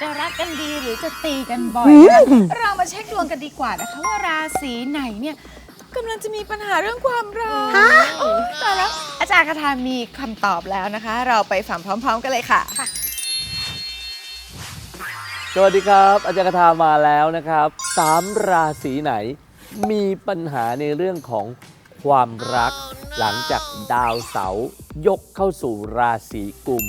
จะรักกันดีหรือจะตีกันบ่อยนะเรามาเช็คดวงกันดีกว่านะคะว่าราศีไหนเนี่ยกำลังจะมีปัญหาเรื่องความรักโอ้ตายแล้วอาจารย์คาทามีคำตอบแล้วนะคะ เราไปฟังพร้อม ๆ กันเลยค่ะ สวัสดีครับ อาจารย์คาทามาแล้วนะครับสามราศีไหน มีปัญหาในเรื่องของความรัก หลังจากดาวเสาร์ยกเข้าสู่ราศีกุม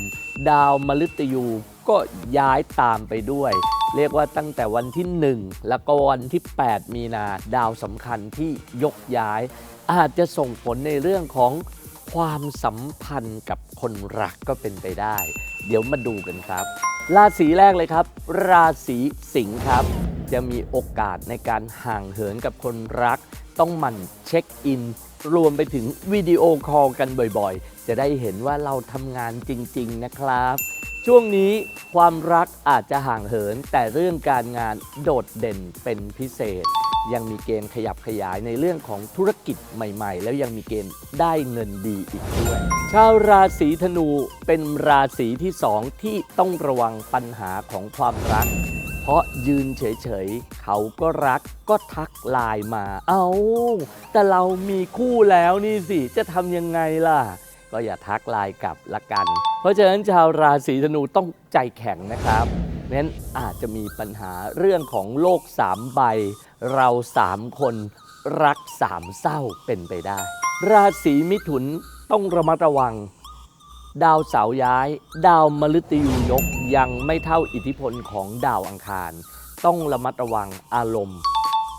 ดาวมฤตยู ก็ย้ายตามไปด้วย เรียกว่าตั้งแต่วันที่ 1 แล้วก็วันที่ 8 มีนาดาวสำคัญที่ยกย้าย อาจจะส่งผลในเรื่องของความสัมพันธ์กับคนรักก็เป็นไปได้ เดี๋ยวมาดูกันครับ ราศีแรกเลยครับ ราศีสิงห์ครับ จะมีโอกาสในการห่างเหินกับคนรัก ต้องหมั่นเช็คอิน รวมไปถึงวิดีโอคอลกันบ่อยๆ จะได้เห็นว่าเราทำงานจริง ๆ นะครับ ช่วงนี้ความรักอาจจะห่างเหิน แต่เรื่องการงานโดดเด่นเป็นพิเศษ ยังมีเกณฑ์ขยับขยายในเรื่องของธุรกิจใหม่ๆ แล้วยังมีเกณฑ์ได้เงินดีอีกด้วย ชาวราศีธนูเป็นราศีที่สองที่ต้องระวังปัญหาของความรัก เพราะยืนเฉยๆ เขาก็รักก็ทักไลน์มา เอา้า แต่เรามีคู่แล้วนี่สิ จะทำยังไงล่ะ ก็อย่าทักไลน์กลับละกัน ราะฉะนั้นชาวราศีธนูต้องใจแข็งนะครับนั้นอาจจะมีปัญหาเรื่องของโลกสามใบ เราสามคนรักสามเศร้าเป็นไปได้ ราศีมิถุนต้องระมัดระวัง ดาวเสาร์ย้าย ดาวมฤตยูยกยังไม่เท่าอิทธิพลของดาวอังคาร ต้องระมัดระวังอารมณ์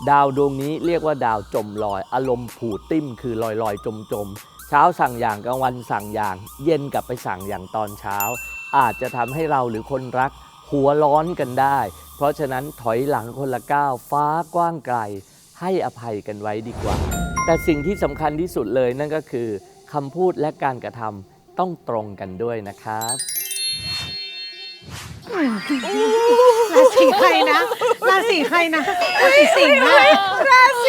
ดาวดวงนี้เรียกว่าดาวจมลอย อารมณ์ผูดติ้มคือลอยลอยจมจม เช้าสั่งอย่างกลางวันสั่งอย่าง เย็นกลับไปสั่งอย่างตอนเช้า อาจจะทำให้เราหรือคนรักหัวร้อนกันได้ เพราะฉะนั้นถอยหลังคนละก้าวฟ้ากว้างไกล ให้อภัยกันไว้ดีกว่า แต่สิ่งที่สำคัญที่สุดเลยนั่นก็คือคำพูดและการกระทำต้องตรงกันด้วยนะครับราศีใครนะราศีใครนะราศีสิงห์อะราศีสิงห์ราศี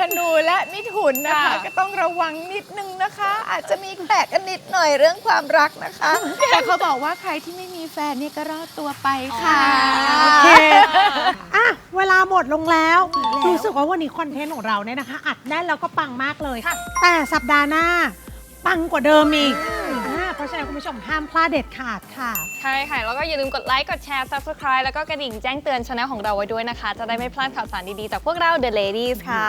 ธนูและมิถุนนะคะ ค่ะ ก็ต้องระวังนิดนึงนะคะ อาจจะมีแปลกกันนิดหน่อยเรื่องความรักนะคะ แต่เขาบอกว่าใครที่ไม่มีแฟนเนี่ยก็รอดตัวไปค่ะ โอเค อะ เวลาหมดลงแล้วแล้วรู้สึกว่าวันนี้คอนเทนต์ของเราเนี่ยนะคะ อัดแน่นแล้วก็ปังมากเลย แต่สัปดาห์หน้า ปังกว่าเดิมอีกอ่าเพ ราะฉะนั้นคุณผู้ชมห้ามพลาดเด็ดขาดค่ะ ใช่ค่ะ แล้วก็อย่าลืมกดไลค์ กดแชร์ subscribe แล้วก็กระดิ่งแจ้งเตือนช anel ของเราไว้ด้วยนะคะ จะได้ไม่พลาดข่าวสารดี ๆ จากพวกเรา The Ladies ค่ะ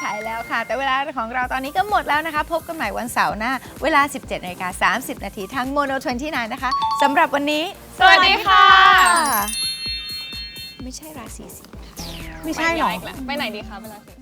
ใช่แล้วค่ะ แต่เวลาของเราตอนนี้ก็หมดแล้วนะคะ พบกันใหม่วันเสาร์หน้า เวลา 17นาฬิกา30 นาทีทางโมโน29นะคะสำหรับวันนี้ สวัสดีค่ะ ไม่ใช่ราศีสิงห์ไม่ใช่หรอ ไปไหนดีคะเวลาสิ